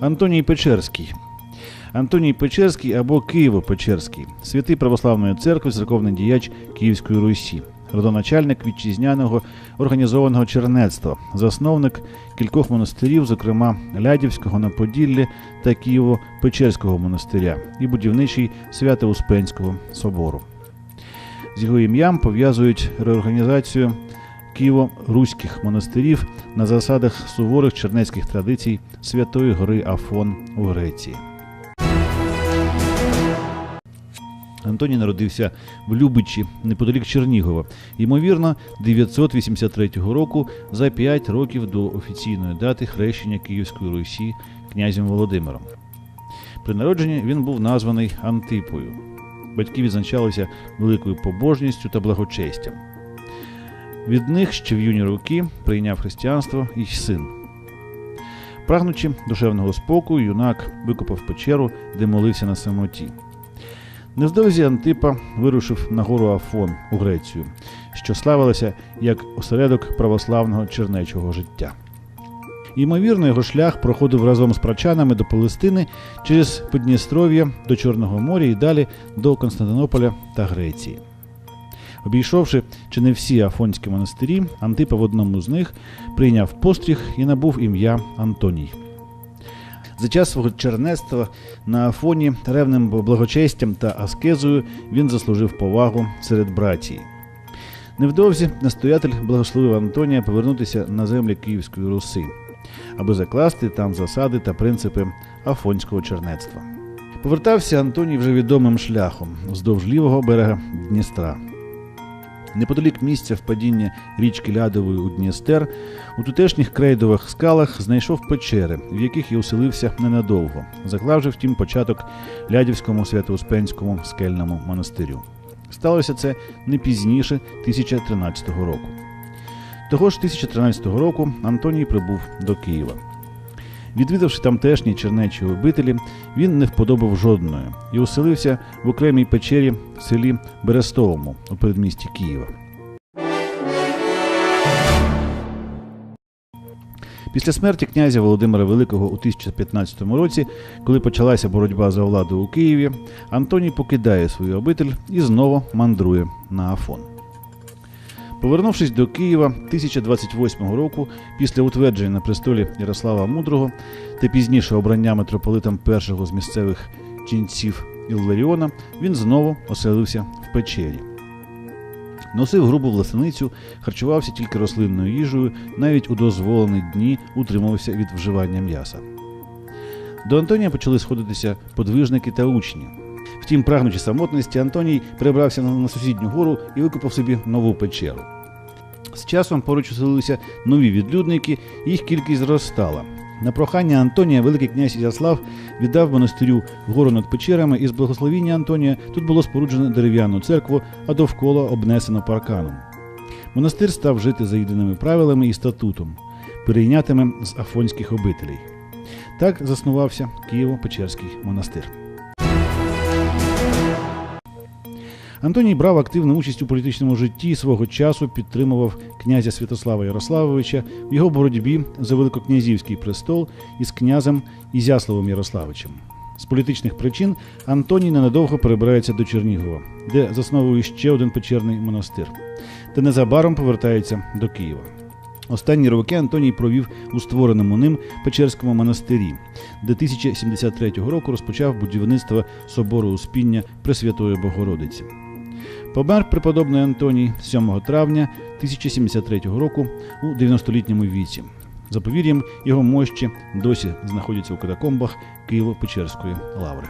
Антоній Печерський. Антоній Печерський або Києво-Печерський, святий православної церкви, церковний діяч Київської Русі, родоначальник вітчизняного організованого чернецтва, засновник кількох монастирів, зокрема Лядівського на Поділлі та Києво-Печерського монастиря і будівничий Свято-Успенського собору. З його ім'ям пов'язують реорганізацію Києво-Руських монастирів на засадах суворих чернецьких традицій Святої Гори Афон у Греції. Антоній народився в Любичі, неподалік Чернігова, ймовірно, 983 року за 5 років до офіційної дати хрещення Київської Русі князем Володимиром. При народженні він був названий Антипою. Батьки відзначалися великою побожністю та благочестям. Від них ще в юні роки прийняв християнство і син. Прагнучи душевного спокою, юнак викопав печеру, де молився на самоті. Невдовзі Антипа вирушив на гору Афон у Грецію, що славилася як осередок православного чернечого життя. Ймовірно, його шлях проходив разом з прачанами до Палестини через Подністров'я до Чорного моря і далі до Константинополя та Греції. Обійшовши чи не всі афонські монастирі, Антипа в одному з них прийняв постріг і набув ім'я Антоній. За час свого чернецтва на Афоні ревним благочестям та аскезою він заслужив повагу серед братії. Невдовзі настоятель благословив Антонія повернутися на землі Київської Руси, аби закласти там засади та принципи афонського чернецтва. Повертався Антоній вже відомим шляхом вздовж лівого берега Дністра. Неподалік місця впадіння річки Лядової у Дністер, у тутешніх крейдових скалах знайшов печери, в яких і оселився ненадовго, заклавши втім початок Лядівському Свято-Успенському скельному монастирю. Сталося це не пізніше 1013 року. Того ж 1013 року Антоній прибув до Києва. Відвідавши тамтешні чернечі обителі, він не вподобав жодної і оселився в окремій печері в селі Берестовому у передмісті Києва. Після смерті князя Володимира Великого у 1015 році, коли почалася боротьба за владу у Києві, Антоній покидає свою обитель і знову мандрує на Афон. Повернувшись до Києва 1028 року, після утвердження на престолі Ярослава Мудрого та пізніше обрання митрополитом першого з місцевих ченців Ілларіона, він знову оселився в печері. Носив грубу власеницю, харчувався тільки рослинною їжею, навіть у дозволені дні утримувався від вживання м'яса. До Антонія почали сходитися подвижники та учні. Втім, прагнучи самотності, Антоній перебрався на, сусідню гору і викопав собі нову печеру. З часом поруч оселилися нові відлюдники, їх кількість зростала. На прохання Антонія Великий князь Ярослав віддав монастирю гору над печерами, і з благословіння Антонія тут було споруджено дерев'яну церкву, а довкола обнесено парканом. Монастир став жити за єдиними правилами і статутом, перейнятими з афонських обителей. Так заснувався Києво-Печерський монастир. Антоній брав активну участь у політичному житті і свого часу, підтримував князя Святослава Ярославовича в його боротьбі за великокнязівський престол із князем Ізяславом Ярославичем. З політичних причин Антоній ненадовго перебирається до Чернігова, де засновує ще один печерний монастир, та незабаром повертається до Києва. Останні роки Антоній провів у створеному ним Печерському монастирі, де 1073 року розпочав будівництво собору Успіння Пресвятої Богородиці. Помер преподобний Антоній 7 травня 1073 року у 90-літньому віці. За повір'ям, його мощі досі знаходяться у катакомбах Києво-Печерської лаври.